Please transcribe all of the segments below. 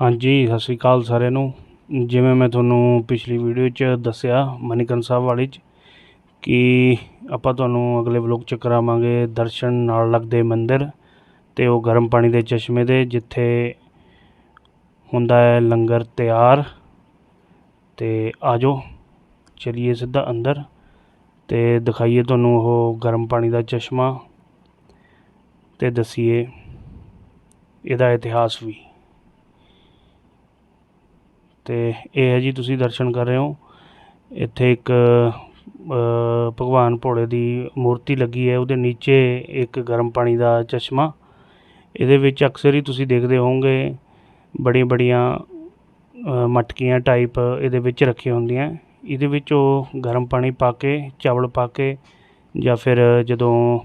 ਹਾਂਜੀ, ਸਤਿ ਸ਼੍ਰੀ ਅਕਾਲ ਸਾਰਿਆਂ ਨੂੰ। ਜਿਵੇਂ ਮੈਂ ਤੁਹਾਨੂੰ ਪਿਛਲੀ ਵੀਡੀਓ 'ਚ ਦੱਸਿਆ, ਮਨੀਕਰਨ ਸਾਹਿਬ ਵਾਲੀ 'ਚ, ਕਿ ਆਪਾਂ ਤੁਹਾਨੂੰ ਅਗਲੇ ਵਲੋਗ 'ਚ ਕਰਾਵਾਂਗੇ ਦਰਸ਼ਨ ਨਾਲ ਲੱਗਦੇ ਮੰਦਿਰ ਤੇ ਉਹ ਗਰਮ ਪਾਣੀ ਦੇ ਚਸ਼ਮੇ ਦੇ, ਜਿੱਥੇ ਹੁੰਦਾ ਹੈ ਲੰਗਰ ਤਿਆਰ। ਤੇ ਆਜੋ, ਚਲਿਏ ਸਿੱਧਾ ਅੰਦਰ ਤੇ ਦਿਖਾਈਏ ਤੁਹਾਨੂੰ ਉਹ ਗਰਮ ਪਾਣੀ ਦਾ ਚਸ਼ਮਾ ਤੇ ਦੱਸੀਏ ਇਹਦਾ ਇਤਿਹਾਸ ਵੀ। ਤੇ ਇਹ ਹੈ ਜੀ, ਤੁਸੀਂ ਦਰਸ਼ਨ ਕਰ ਰਹੇ ਹੋ। ਇੱਥੇ ਇੱਕ ਭਗਵਾਨ ਭੋਲੇ ਦੀ ਮੂਰਤੀ ਲੱਗੀ ਹੈ। ਉਹਦੇ ਨੀਚੇ ਇੱਕ ਗਰਮ ਪਾਣੀ ਦਾ ਚਸ਼ਮਾ। ਇਹਦੇ ਵਿੱਚ ਅਕਸਰ ਹੀ ਤੁਸੀਂ ਦੇਖਦੇ ਹੋਵੋਗੇ ਬੜੀਆਂ ਬੜੀਆਂ ਮਟਕੀਆਂ ਟਾਈਪ ਇਹਦੇ ਵਿੱਚ ਰੱਖੀਆਂ ਹੁੰਦੀਆਂ। ਇਹਦੇ ਵਿੱਚ ਉਹ ਗਰਮ ਪਾਣੀ ਪਾ ਕੇ, ਚਾਵਲ ਪਾ ਕੇ, ਜਾਂ ਫਿਰ ਜਦੋਂ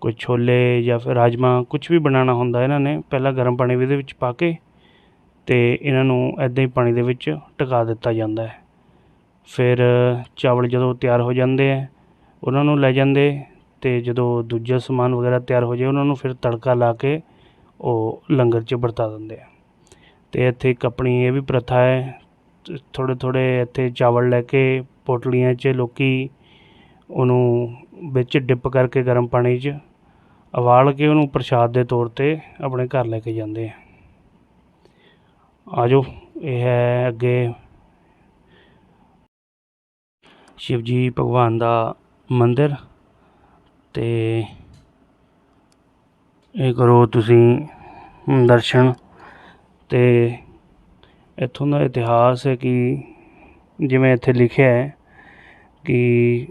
ਕੋਈ ਛੋਲੇ ਜਾਂ ਫਿਰ ਰਾਜਮਾ ਕੁਝ ਵੀ ਬਣਾਉਣਾ ਹੁੰਦਾ ਇਹਨਾਂ ਨੇ, ਪਹਿਲਾਂ ਗਰਮ ਪਾਣੀ ਵੀ ਇਹਦੇ ਵਿੱਚ ਪਾ ਕੇ ਅਤੇ ਇਹਨਾਂ ਨੂੰ ਇੱਦਾਂ ਹੀ ਪਾਣੀ ਦੇ ਵਿੱਚ ਟਿਕਾ ਦਿੱਤਾ ਜਾਂਦਾ ਹੈ। ਫਿਰ ਚਾਵਲ ਜਦੋਂ ਤਿਆਰ ਹੋ ਜਾਂਦੇ ਹੈ, ਉਹਨਾਂ ਨੂੰ ਲੈ ਜਾਂਦੇ ਅਤੇ ਜਦੋਂ ਦੂਜਾ ਸਮਾਨ ਵਗੈਰਾ ਤਿਆਰ ਹੋ ਜਾਏ, ਉਹਨਾਂ ਨੂੰ ਫਿਰ ਤੜਕਾ ਲਾ ਕੇ ਉਹ ਲੰਗਰ 'ਚ ਵਰਤਾ ਦਿੰਦੇ ਹੈ। ਅਤੇ ਇੱਥੇ ਇੱਕ ਆਪਣੀ ਇਹ ਵੀ ਪ੍ਰਥਾ ਹੈ, ਥੋੜ੍ਹੇ ਥੋੜ੍ਹੇ ਇੱਥੇ ਚਾਵਲ ਲੈ ਕੇ ਪੋਟਲੀਆਂ 'ਚ ਲੋਕ ਉਹਨੂੰ ਵਿੱਚ ਡਿਪ ਕਰਕੇ ਗਰਮ ਪਾਣੀ 'ਚ ਉਬਾਲ ਕੇ ਉਹਨੂੰ ਪ੍ਰਸ਼ਾਦ ਦੇ ਤੌਰ 'ਤੇ ਆਪਣੇ ਘਰ ਲੈ ਕੇ ਜਾਂਦੇ ਹੈ। ਆ ਜਾਓ ਇਹ ਹੈ ਅੱਗੇ ਸ਼ਿਵ ਜੀ ਭਗਵਾਨ ਦਾ ਮੰਦਿਰ ਤੇ ਇਹ ਕਰੋ ਤੁਸੀਂ ਦਰਸ਼ਨ ਤੇ ਇੱਥੋਂ ਦਾ ਇਤਿਹਾਸ ਹੈ ਕਿ ਜਿਵੇਂ ਇੱਥੇ ਲਿਖਿਆ ਹੈ ਕਿ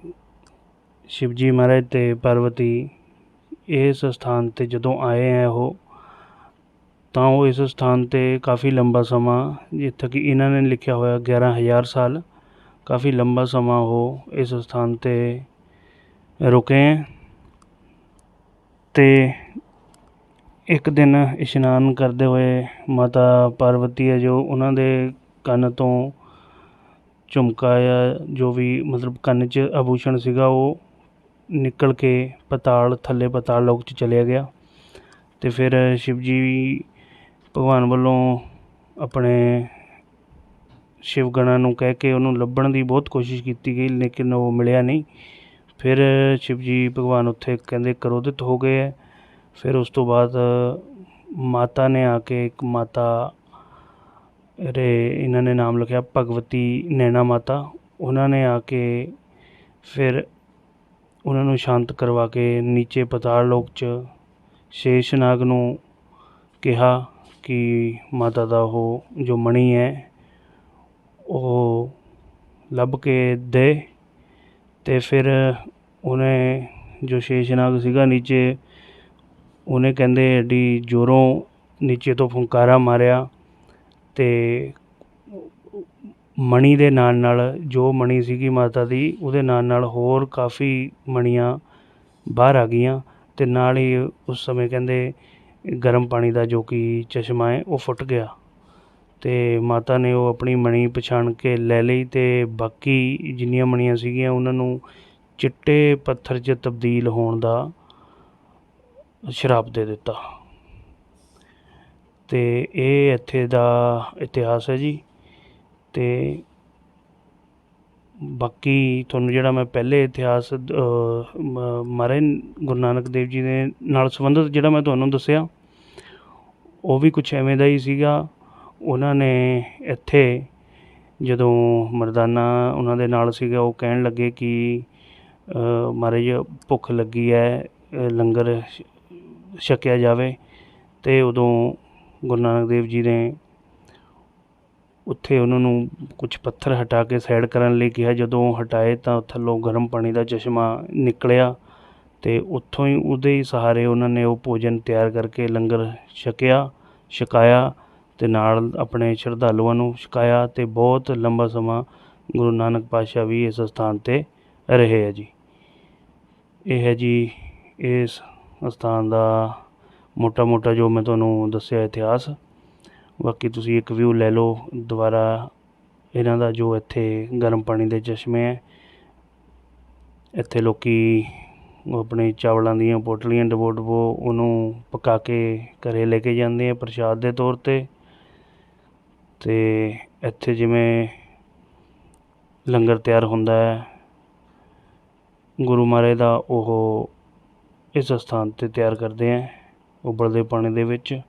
ਸ਼ਿਵ ਜੀ ਮਹਾਰਾਜ ਤੇ ਪਾਰਵਤੀ ਇਸ ਸਥਾਨ ਤੇ ਜਦੋਂ ਆਏ ਹੈ ਉਹ ਤਾਂ ਉਹ ਇਸ ਸਥਾਨ ਤੇ ਕਾਫੀ ਲੰਬਾ ਸਮਾਂ, ਜਿੱਥੇ ਕਿ ਇਹਨਾਂ ਨੇ ਲਿਖਿਆ ਹੋਇਆ 11000 ਸਾਲ, ਕਾਫੀ ਲੰਬਾ ਸਮਾਂ ਉਹ ਇਸ ਸਥਾਨ ਤੇ ਰੁਕੇ। ਹੈ ਤੇ ਇੱਕ ਦਿਨ ਇਸ਼ਨਾਨ ਕਰਦੇ ਹੋਏ ਮਾਤਾ ਪਾਰਵਤੀ ਹੈ, ਜੋ ਉਹਨਾਂ ਦੇ ਕੰਨ ਤੋਂ ਝੁਮਕਾ ਜਾਂ ਜੋ ਵੀ ਮਤਲਬ ਕੰਨ 'ਚ ਆਭੂਸ਼ਣ ਸੀਗਾ, ਉਹ ਨਿਕਲ ਕੇ ਪਤਾਲ, ਥੱਲੇ ਪਤਾਲ ਲੋਕ 'ਚ ਚਲਿਆ ਗਿਆ। ਅਤੇ ਫਿਰ ਸ਼ਿਵ ਜੀ ਭਗਵਾਨ ਵੱਲੋਂ ਆਪਣੇ ਸ਼ਿਵ ਗਣਾਂ ਨੂੰ ਕਹਿ ਕੇ ਉਹਨੂੰ ਲੱਭਣ ਦੀ ਬਹੁਤ ਕੋਸ਼ਿਸ਼ ਕੀਤੀ ਗਈ, ਲੇਕਿਨ ਉਹ ਮਿਲਿਆ ਨਹੀਂ। ਫਿਰ ਸ਼ਿਵ ਜੀ ਭਗਵਾਨ ਉੱਥੇ ਕਹਿੰਦੇ ਕਰੋਧਿਤ ਹੋ ਗਏ ਹੈ। ਫਿਰ ਉਸ ਤੋਂ ਬਾਅਦ ਮਾਤਾ ਨੇ ਆ ਕੇ ਇੱਕ ਮਾਤਾ ਰੇ ਇਹਨਾਂ ਨੇ ਨਾਮ ਲਿਖਿਆ ਭਗਵਤੀ ਨੈਣਾ ਮਾਤਾ। ਉਹਨਾਂ ਨੇ ਆ ਕੇ ਫਿਰ ਉਹਨਾਂ ਨੂੰ ਸ਼ਾਂਤ ਕਰਵਾ ਕੇ ਨੀਚੇ ਪਤਾਲ ਲੋਕ 'ਚ ਸ਼ੇਸ਼ਨਾਗ ਨੂੰ ਕਿਹਾ ਕਿ ਮਾਤਾ ਦਾ ਉਹ ਜੋ ਮਣੀ ਹੈ, ਉਹ ਲੱਭ ਕੇ ਦੇ ਤੇ ਫਿਰ ਉਹਨੇ ਜੋ ਸ਼ੇਸ਼ਨਾਗ ਸੀਗਾ ਨੀਚੇ, ਉਹਨੇ ਕਹਿੰਦੇ ਐਡੀ ਜ਼ੋਰੋਂ ਨੀਚੇ ਤੋਂ ਫੁੰਕਾਰਾ ਮਾਰਿਆ ਤੇ ਮਣੀ ਦੇ ਨਾਲ ਨਾਲ ਜੋ ਮਣੀ ਸੀਗੀ ਮਾਤਾ ਦੀ, ਉਹਦੇ ਨਾਲ ਨਾਲ ਹੋਰ ਕਾਫੀ ਮਣੀਆਂ ਬਾਹਰ ਆ ਗਈਆਂ ਤੇ ਨਾਲ ਹੀ ਉਸ ਸਮੇਂ ਕਹਿੰਦੇ ਗਰਮ ਪਾਣੀ ਦਾ ਜੋ ਕਿ ਚਸ਼ਮਾ ਹੈ, ਉਹ ਫੁੱਟ ਗਿਆ। ਅਤੇ ਮਾਤਾ ਨੇ ਉਹ ਆਪਣੀ ਮਣੀ ਪਛਾਣ ਕੇ ਲੈ ਲਈ ਅਤੇ ਬਾਕੀ ਜਿੰਨੀਆਂ ਮਣੀਆਂ ਸੀਗੀਆਂ, ਉਹਨਾਂ ਨੂੰ ਚਿੱਟੇ ਪੱਥਰ 'ਚ ਤਬਦੀਲ ਹੋਣ ਦਾ ਸ਼ਰਾਪ ਦੇ ਦਿੱਤਾ। ਅਤੇ ਇਹ ਇੱਥੇ ਦਾ ਇਤਿਹਾਸ ਹੈ ਜੀ। ਅਤੇ ਬਾਕੀ ਤੁਹਾਨੂੰ ਜਿਹੜਾ ਮੈਂ ਪਹਿਲੇ ਇਤਿਹਾਸ ਮਹਾਰਾਜ ਗੁਰੂ ਨਾਨਕ ਦੇਵ ਜੀ ਦੇ ਨਾਲ ਸੰਬੰਧਿਤ ਜਿਹੜਾ ਮੈਂ ਤੁਹਾਨੂੰ ਦੱਸਿਆ, ਉਹ ਵੀ ਕੁਛ ਐਵੇਂ ਦਾ ਹੀ ਸੀਗਾ। ਉਹਨਾਂ ਨੇ ਇੱਥੇ ਜਦੋਂ ਮਰਦਾਨਾ ਉਹਨਾਂ ਦੇ ਨਾਲ ਸੀਗਾ, ਉਹ ਕਹਿਣ ਲੱਗੇ ਕਿ ਮਹਾਰਾਜ ਭੁੱਖ ਲੱਗੀ ਹੈ ਲੰਗਰ ਛਕਿਆ ਜਾਵੇ। ਤੇ ਉਦੋਂ ਗੁਰੂ ਨਾਨਕ ਦੇਵ ਜੀ ਨੇ ਉੱਥੇ ਉਹਨਾਂ ਨੂੰ ਕੁਝ ਪੱਥਰ ਹਟਾ ਕੇ ਸਾਈਡ ਕਰਨ ਲਈ ਕਿਹਾ। ਜਦੋਂ ਹਟਾਏ ਤਾਂ ਥੱਲੋਂ ਗਰਮ ਪਾਣੀ ਦਾ ਚਸ਼ਮਾ ਨਿਕਲਿਆ ਅਤੇ ਉੱਥੋਂ ਹੀ ਉਹਦੇ ਹੀ ਸਹਾਰੇ ਉਹਨਾਂ ਨੇ ਉਹ ਭੋਜਨ ਤਿਆਰ ਕਰਕੇ ਲੰਗਰ ਛਕਿਆ, ਛਕਾਇਆ ਅਤੇ ਨਾਲ ਆਪਣੇ ਸ਼ਰਧਾਲੂਆਂ ਨੂੰ ਛਕਾਇਆ ਅਤੇ ਬਹੁਤ ਲੰਬਾ ਸਮਾਂ ਗੁਰੂ ਨਾਨਕ ਪਾਤਸ਼ਾਹ ਵੀ ਇਸ ਸਥਾਨ ਤੇ ਰਹੇ ਹੈ ਜੀ। ਇਹ ਹੈ ਜੀ ਇਸ ਸਥਾਨ ਦਾ ਮੋਟਾ ਮੋਟਾ ਜੋ ਮੈਂ ਤੁਹਾਨੂੰ ਦੱਸਿਆ ਇਤਿਹਾਸ। ਬਾਕੀ ਤੁਸੀਂ ਇੱਕ ਵਿਊ ਲੈ ਲਓ ਦੁਬਾਰਾ ਇਹਨਾਂ ਦਾ ਜੋ ਇੱਥੇ ਗਰਮ ਪਾਣੀ ਦੇ ਚਸ਼ਮੇ ਹੈ, ਇੱਥੇ ਲੋਕੀ ਆਪਣੇ ਚਾਵਲਾਂ ਦੀਆਂ ਬੋਟਲੀਆਂ ਡਬੋ ਡਬੋ ਉਹਨੂੰ ਪਕਾ ਕੇ ਘਰੇ ਲੈ ਕੇ ਜਾਂਦੇ ਆ ਪ੍ਰਸ਼ਾਦ ਦੇ ਤੌਰ 'ਤੇ। ਅਤੇ ਇੱਥੇ ਜਿਵੇਂ ਲੰਗਰ ਤਿਆਰ ਹੁੰਦਾ ਹੈ, ਗੁਰੂ ਮਹਾਰਾਜ ਦਾ ਉਹ ਇਸ ਸਥਾਨ 'ਤੇ ਤਿਆਰ ਕਰਦੇ ਹੈ ਉਬਲਦੇ ਪਾਣੀ ਦੇ ਵਿੱਚ।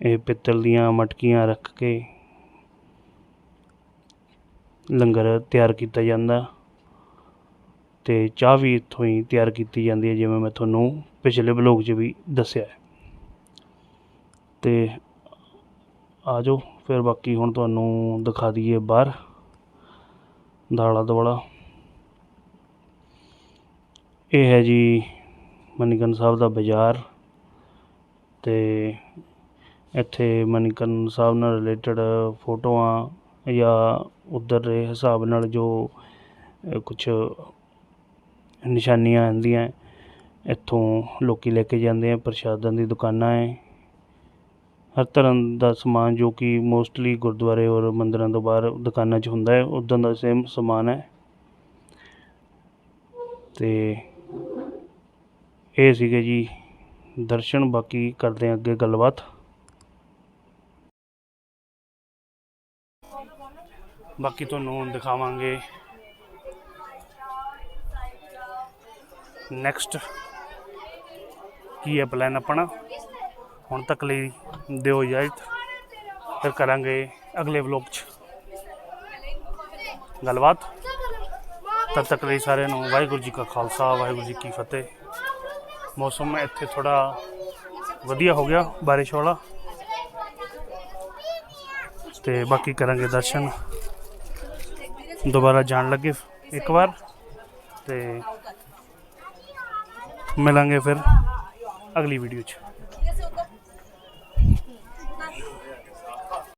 ਇਹ ਪਿੱਤਲ ਦੀਆਂ ਮਟਕੀਆਂ ਰੱਖ ਕੇ ਲੰਗਰ ਤਿਆਰ ਕੀਤਾ ਜਾਂਦਾ ਅਤੇ ਚਾਹ ਵੀ ਇੱਥੋਂ ਹੀ ਤਿਆਰ ਕੀਤੀ ਜਾਂਦੀ ਹੈ, ਜਿਵੇਂ ਮੈਂ ਤੁਹਾਨੂੰ ਪਿਛਲੇ ਬਲੋਗ 'ਚ ਵੀ ਦੱਸਿਆ ਹੈ। ਅਤੇ ਆ ਜਾਓ, ਫਿਰ ਬਾਕੀ ਹੁਣ ਤੁਹਾਨੂੰ ਦਿਖਾ ਦਈਏ ਬਾਹਰ ਦਾਲਾ ਦੁਆਲਾ ਇਹ ਹੈ ਜੀ ਮਨੀਕਰਨ ਸਾਹਿਬ ਦਾ ਬਾਜ਼ਾਰ ਅਤੇ ਇੱਥੇ ਮਨੀਕਰਨ ਸਾਹਿਬ ਨਾਲ ਰਿਲੇਟਡ ਫੋਟੋਆਂ ਜਾਂ ਉੱਧਰ ਦੇ ਹਿਸਾਬ ਨਾਲ ਜੋ ਕੁਛ ਨਿਸ਼ਾਨੀਆਂ ਆਉਂਦੀਆਂ, ਇੱਥੋਂ ਲੋਕ ਲੈ ਕੇ ਜਾਂਦੇ ਆ, ਪ੍ਰਸ਼ਾਦਾਂ ਦੀ ਦੁਕਾਨਾਂ ਹੈ ਹਰ ਤਰ੍ਹਾਂ ਦਾ ਸਮਾਨ ਜੋ ਕਿ ਮੋਸਟਲੀ ਗੁਰਦੁਆਰੇ ਔਰ ਮੰਦਰਾਂ ਤੋਂ ਬਾਹਰ ਦੁਕਾਨਾਂ 'ਚ ਹੁੰਦਾ ਹੈ ਉੱਦਾਂ ਦਾ ਸੇਮ ਸਮਾਨ ਹੈ ਅਤੇ ਇਹ ਸੀਗੇ ਜੀ, ਦਰਸ਼ਨ, ਬਾਕੀ ਕਰਦੇ ਹਾਂ ਅੱਗੇ ਗੱਲਬਾਤ। ਬਾਕੀ ਤੁਹਾਨੂੰ ਦਿਖਾਵਾਂਗੇ। ਨੈਕਸਟ ਕੀ ਹੈ ਪਲਾਨ ਆਪਣਾ? ਹੁਣ ਤੱਕ ਲਈ ਦਿਓ ਇਜਾਜ਼ਤ। ਫਿਰ ਕਰਾਂਗੇ ਅਗਲੇ ਵਲੋਗ 'ਚ। ਗੱਲਬਾਤ। ਤਦ ਤੱਕ ਲਈ ਸਾਰਿਆਂ ਨੂੰ ਵਾਹਿਗੁਰੂ ਜੀ ਕਾ ਖਾਲਸਾ, ਵਾਹਿਗੁਰੂ ਜੀ ਕੀ ਫਤਿਹ। ਮੌਸਮ ਇੱਥੇ ਥੋੜਾ ਵਧੀਆ ਹੋ ਗਿਆ, ਬਾਰਿਸ਼ ਵਾਲਾ। ਤੇ ਬਾਕੀ ਕਰਾਂਗੇ ਦਰਸ਼ਨ। ਦੁਬਾਰਾ ਜਾਣ ਲੱਗੇ ਇੱਕ ਵਾਰ ਤੇ ਮਿਲਾਂਗੇ ਫਿਰ ਅਗਲੀ ਵੀਡੀਓ 'ਚ।